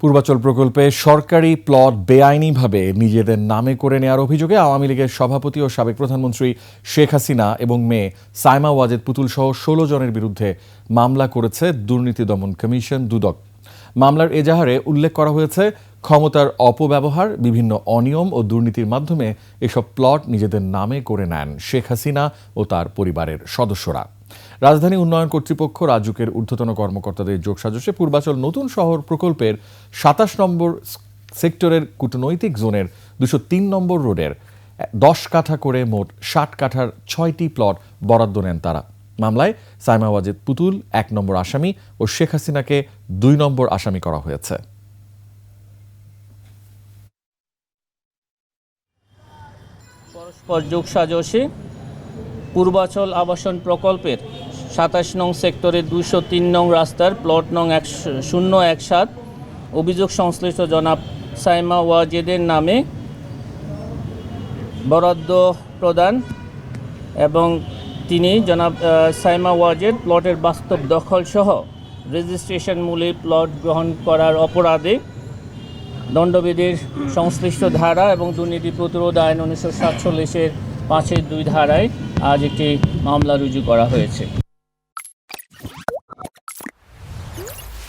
পূর্বাচল প্রকল্পে সরকারি প্লট বেআইনিভাবে নিজেদের নামে করে নেওয়ার অভিযোগে আওয়ামী লীগের সভাপতি ও সাবেক প্রধানমন্ত্রী শেখ হাসিনা এবং মেয়ে সাইমা ওয়াজেদ পুতুল সহ ষোলো জনের বিরুদ্ধে মামলা করেছে দুর্নীতি দমন কমিশন দুদক। মামলার এজাহারে উল্লেখ করা হয়েছে, ক্ষমতার অপব্যবহার, বিভিন্ন অনিয়ম ও দুর্নীতির মাধ্যমে এসব প্লট নিজেদের নামে করে নেন শেখ হাসিনা ও তার পরিবারের সদস্যরা। রাজধানী উন্নয়ন কর্তৃপক্ষ রাজুকের ঊর্ধ্বতন কর্মকর্তাদের যোগসাজশে পূর্বাচল নতুন শহর প্রকল্পের সাতাশ নম্বর সেক্টরের কূটনৈতিক জোনের দুশো তিন নম্বর রোডের দশ কাঠা করে মোট ষাট কাঠার ছয়টি প্লট বরাদ্দ নেন তারা। মামলায় সাইমা ওয়াজেদ পুতুল, এক নম্বর আসামি ও শেখ হাসিনাকে দুই নম্বর আসামি করা হয়েছে। পরস্পর যোগসাজশে পূর্বাচল আবাসন প্রকল্পের সাতাশ নং সেক্টরের দুশো তিন নং রাস্তার প্লট নং এক শূন্য এক সাত, অভিযোগ সংশ্লিষ্ট জনাব সাইমা ওয়াজেদের নামে বরাদ্দ প্রদান এবং তিনি জনাব সাইমা ওয়াজেদ প্লটের বাস্তব দখল সহ রেজিস্ট্রেশন মূলে প্লট গ্রহণ করার অপরাধে দণ্ডবিধির সংশ্লিষ্ট ধারা এবং দুর্নীতি প্রতিরোধ আইন উনিশশো সাতচল্লিশের পাঁচের দুই ধারায় আজ একটি মামলা রুজু করা হয়েছে।